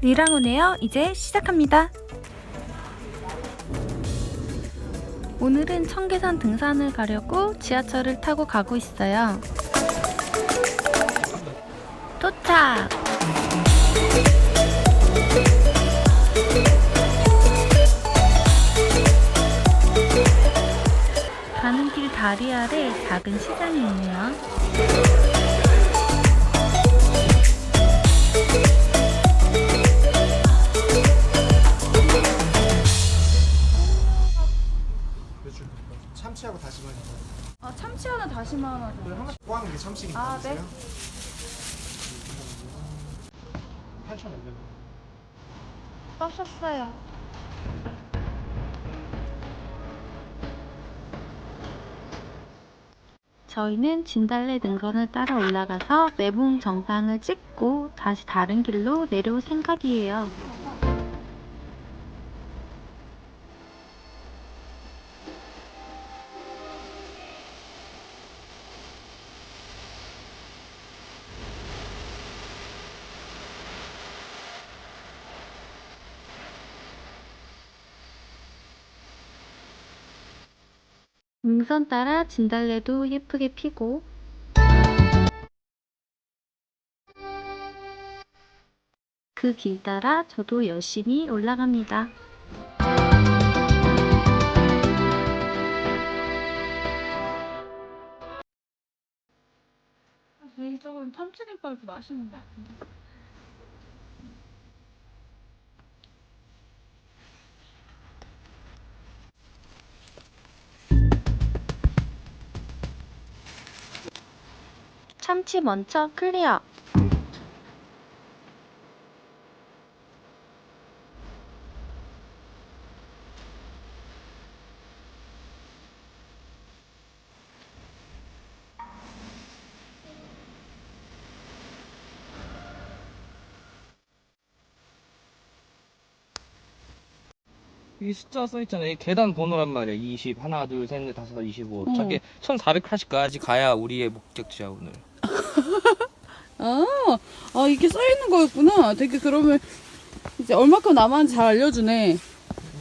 리랑오네요. 이제 시작합니다. 오늘은 청계산 등산을 가려고 지하철을 타고 가고 있어요. 도착! 작은 시장이 있네요. 참치하고 다시마. 아, 참치 하나 다시마 하나 그 하나 꽝 이게 참치니까 아, 네. 있어요? 8천 원 내면 썼었어요. 저희는 진달래 능선을 따라 올라가서 매봉 정상을 찍고 다시 다른 길로 내려올 생각이에요. 능선 따라 진달래도 예쁘게 피고 그 길 따라 저도 열심히 올라갑니다. 개인적으로 참치김밥이 맛있는 것 같은데. 참치 먼저 클리어. 이 숫자 써있잖아. 이 계단 번호란 말이야. 20, 하나, 둘, 셋, 넷, 다섯, 25. 어. 저게 1480까지 가야 우리의 목적지야, 오늘. 아, 아 이게 써 있는 거였구나. 되게 그러면 이제 얼마큼 남았는지 잘 알려주네.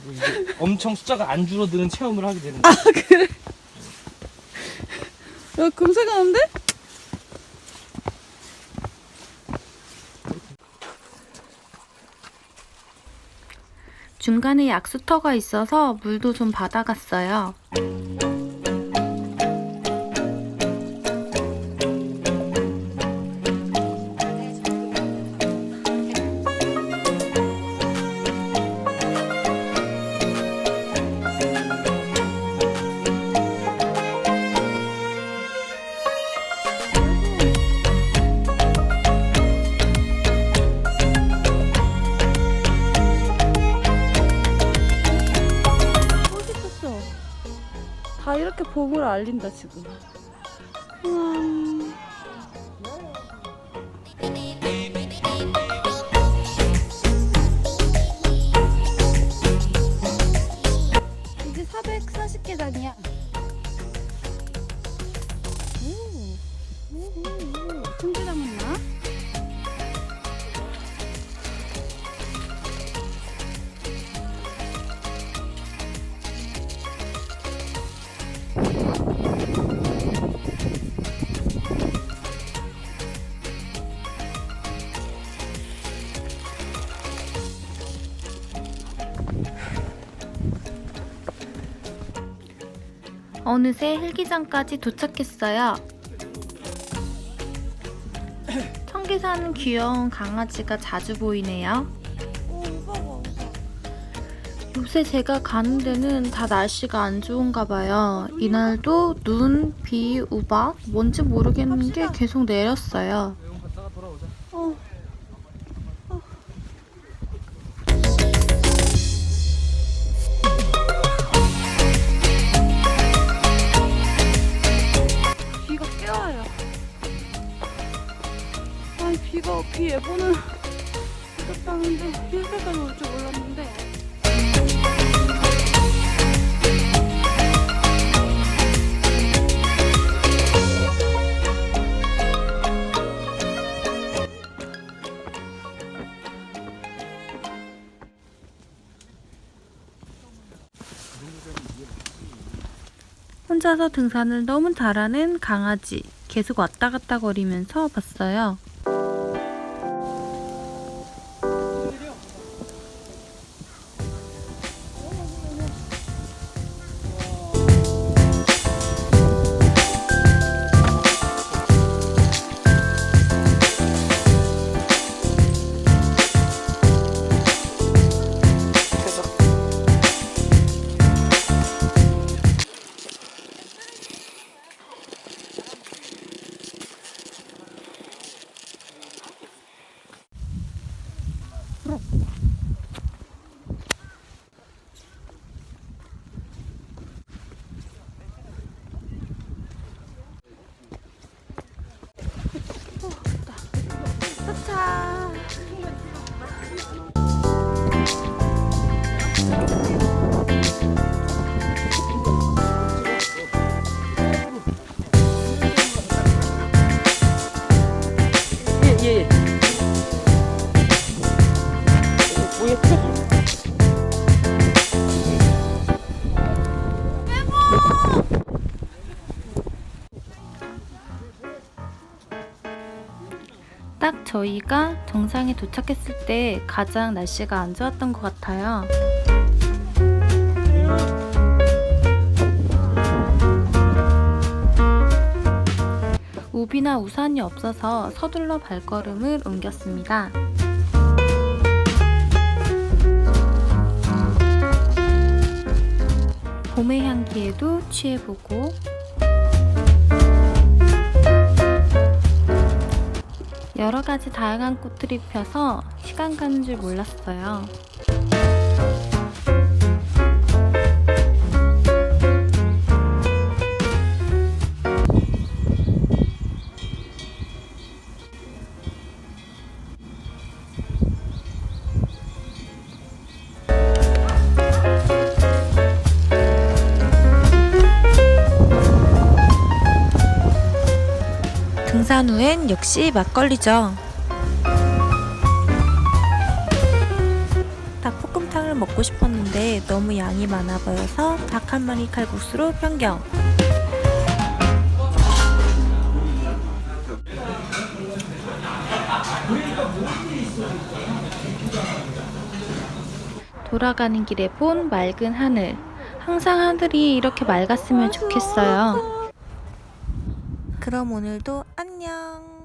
그리고 이제 엄청 숫자가 안 줄어드는 체험을 하게 되는 아, 거야. 야, 금세 가는데? 중간에 약수터가 있어서 물도 좀 받아갔어요. 다 이렇게 봄을 알린다 지금. 우와. 이게 440계단이야. 오, 오, 오, 오. 손질 담았 어느새 헬기장까지 도착했어요. 청계산은 귀여운 강아지가 자주 보이네요. 요새 제가 가는 데는 다 날씨가 안 좋은가 봐요. 이날도 눈, 비, 우박, 뭔지 모르겠는 게 계속 내렸어요. 어. 비가 깨워요. 아이 비가 비 예보는 올라가는데 이렇게까지 올 줄 몰랐는데. 혼자서 등산을 너무 잘하는 강아지. 계속 왔다 갔다 거리면서 봤어요. 딱 저희가 정상에 도착했을 때 가장 날씨가 안 좋았던 것 같아요. 우비나 우산이 없어서 서둘러 발걸음을 옮겼습니다. 봄의 향기에도 취해보고 여러 가지 다양한 꽃들이 펴서 시간 가는 줄 몰랐어요. 후엔 역시 막걸리죠. 닭볶음탕을 먹고 싶었는데 너무 양이 많아 보여서 닭 한 마리 칼국수로 변경. 돌아가는 길에 본 맑은 하늘. 항상 하늘이 이렇게 맑았으면 좋겠어요. 그럼 오늘도 안녕.